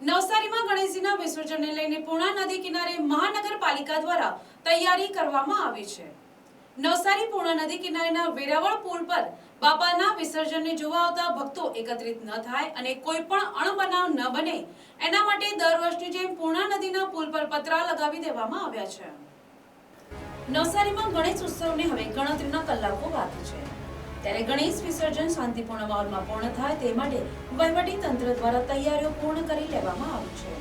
નવસારીમાં ગણેશજીના વિસર્જનને લઈને પૂર્ણા નદી કિનારે મહાનગરપાલિકા દ્વારા તૈયારી કરવામાં આવી છે. નવસારી પૂર્ણા નદી કિનારેના વેરાવળ પુલ પર બાપાના વિસર્જનને જોવા આવતા ભક્તો એકત્રિત ન થાય અને કોઈ પણ અણબનાવ ન બને. એના માટે દર વર્ષની જેમ પૂર્ણા નદીના પુલ પર પતરા લગાવી દેવામાં આવ્યા છે. નવસારીમાં ગણેશ ઉત્સવને હવે ગણતરીના કલાકો બાકી છે. ત્યારે ગણેશ વિસર્જન શાંતિપૂર્ણ માહોલમાં પૂર્ણ થાય તે માટે વહીવટી તંત્ર દ્વારા તૈયારીઓ પૂર્ણ કરી લેવામાં આવી છે.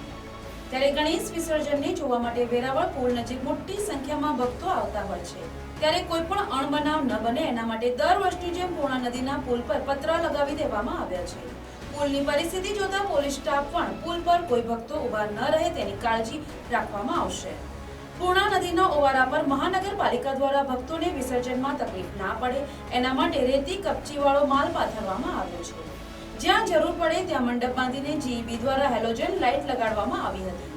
ત્યારે ગણેશ વિસર્જનને જોવા માટે વેરાવળ પુલ નજીક મોટી સંખ્યામાં ભક્તો આવતા હોય છે. ત્યારે કોઈ પણ અણબનાવ ન બને એના માટે દર વર્ષની જેમ પૂર્ણા નદીના પુલ પર પતરા લગાવી દેવામાં આવ્યા છે. પુલની પરિસ્થિતિ જોતા પોલીસ સ્ટાફ પણ પુલ પર કોઈ ભક્તો ઊભા ન રહે તેની કાળજી રાખવામાં આવશે. પૂર્ણા નદીના ઓવારા પર મહાનગરપાલિકા દ્વારા ભક્તોને વિસર્જનમાં તકલીફ ના પડે, એના માટે રેતી કપચીવાળો માલ પાથરવામાં આવ્યો છે. જ્યાં જરૂર પડે ત્યાં મંડપ બાંધીને જીઈબી દ્વારા હેલોજન લાઇટ લગાડવામાં આવી હતી.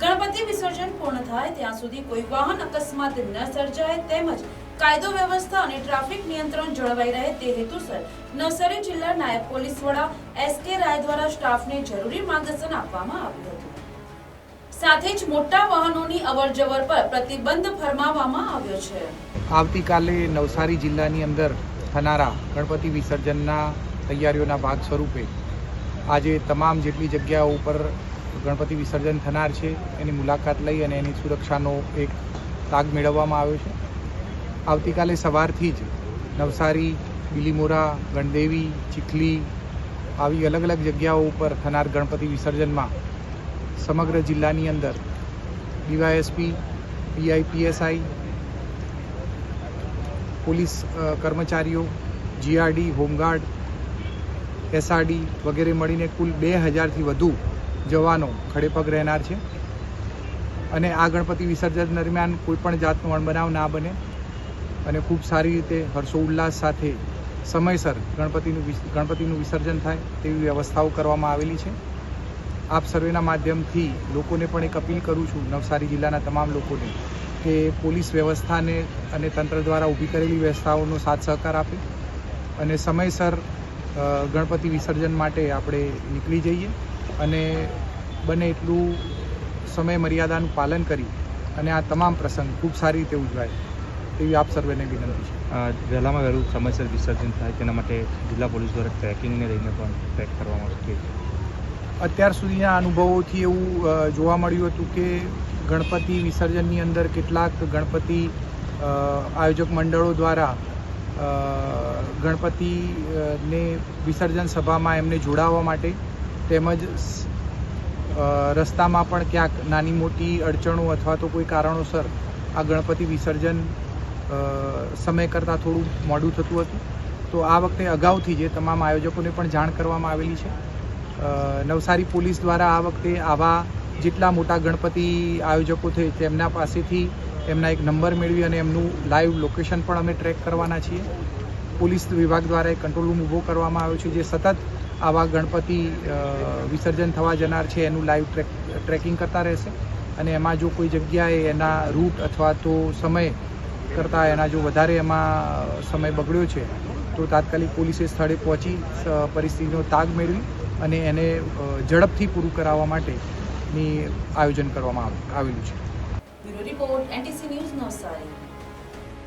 ગણપતિ વિસર્જન પૂર્ણ થાય ત્યાં સુધી કોઈ વાહન અકસ્માત ન સર્જાય તેમજ કાયદો વ્યવસ્થા અને ટ્રાફિક નિયંત્રણ જળવાઈ રહે તે હેતુસર નવસારી જિલ્લા નાયબ પોલીસ વડા એસ કે રાય દ્વારા સ્ટાફને જરૂરી માર્ગદર્શન આપવામાં આવ્યું હતું. સાથે જ મોટા વાહનોની અવરજવર પર પ્રતિબંધ ફરમાવવામાં આવ્યો છે. આવતીકાલે નવસારી જિલ્લાની અંદર થનારા ગણપતિ વિસર્જનના તૈયારીઓના ભાગ સ્વરૂપે આજે તમામ જેટલી જગ્યાઓ ઉપર ગણપતિ વિસર્જન થનાર છે, એની મુલાકાત લઈ અને એની સુરક્ષાનો એક તાગ મેળવવામાં આવ્યો છે. આવતીકાલે સવારથી જ નવસારી, બિલીમોરા, ગણદેવી, ચીખલી આવી અલગ અલગ જગ્યાઓ ઉપર થનાર ગણપતિ વિસર્જનમાં સમગ્ર જિલ્લાની અંદર ડીવાયએસપી, પીઆઈપીએસઆઈ, પોલીસ કર્મચારીઓ, જીઆરડી, હોમગાર્ડ, એસઆરડી વગેરે મળીને કુલ બે હજારથી વધુ જવાનો ખડેપગ રહેનાર છે. અને આ ગણપતિ વિસર્જન દરમિયાન કોઈપણ જાતનો અણબનાવ ના બને અને ખૂબ સારી રીતે હર્ષોલ્લાસ સાથે સમયસર ગણપતિનું ગણપતિનું વિસર્જન થાય તેવી વ્યવસ્થાઓ કરવામાં આવેલી છે. આપ સર્વેના માધ્યમથી લોકોને પણ એક અપીલ કરું છું, નવસારી જિલ્લાના તમામ લોકોને, કે પોલીસ વ્યવસ્થાને અને તંત્ર દ્વારા ઊભી કરેલી વ્યવસ્થાઓનો સાથ સહકાર આપે અને સમયસર ગણપતિ વિસર્જન માટે આપણે નીકળી જઈએ અને બને એટલું સમય મર્યાદાનું પાલન કરી અને આ તમામ પ્રસંગ ખૂબ સારી રીતે ઉજવાય તેવી આપ સર્વેને વિનંતી છે. વહેલામાં વહેલું સમયસર વિસર્જન થાય તેના માટે જિલ્લા પોલીસ દ્વારા ટ્રેકિંગને લઈને પણ ટ્રેક કરવામાં આવશે અત્યાર સુધીના અનુભવોથી એવું જોવા મળ્યું હતું કે ગણપતિ વિસર્જનની અંદર કેટલાક ગણપતિ આયોજક મંડળો દ્વારા ગણપતિને વિસર્જન સભામાં એમને જોડાવા માટે તેમજ રસ્તામાં પણ ક્યાંક નાની મોટી અડચણો અથવા તો કોઈ કારણોસર આ ગણપતિ વિસર્જન સમય કરતાં થોડું મોડું થતું હતું. તો આ વખતે અગાઉથી જે તમામ આયોજકોને પણ જાણ કરવામાં આવેલી છે. નવસારી પોલીસ દ્વારા આ વખતે આવા જેટલા મોટા ગણપતિ આયોજકો છે, તેમના પાસેથી એમના એક નંબર મેળવી અને એમનું લાઈવ લોકેશન પણ અમે ટ્રેક કરવાના છીએ. પોલીસ વિભાગ દ્વારા એક કંટ્રોલ રૂમ ઊભો કરવામાં આવ્યો છે, જે સતત આવા ગણપતિ વિસર્જન થવા જનાર છે, એનું લાઈવ ટ્રેક ટ્રેકિંગ કરતા રહેશે. અને એમાં જો કોઈ જગ્યાએ એના રૂટ અથવા તો સમય કરતાં એના જો વધારે એમાં સમય બગડ્યો છે, તો તાત્કાલિક પોલીસે સ્થળે પહોંચી પરિસ્થિતિનો તાગ મેળવી અને એને ઝડપથી પૂરું કરાવવા માટેની આયોજન કરવામાં આવ્યું આવેલું છે. Report, NTC news Navsari.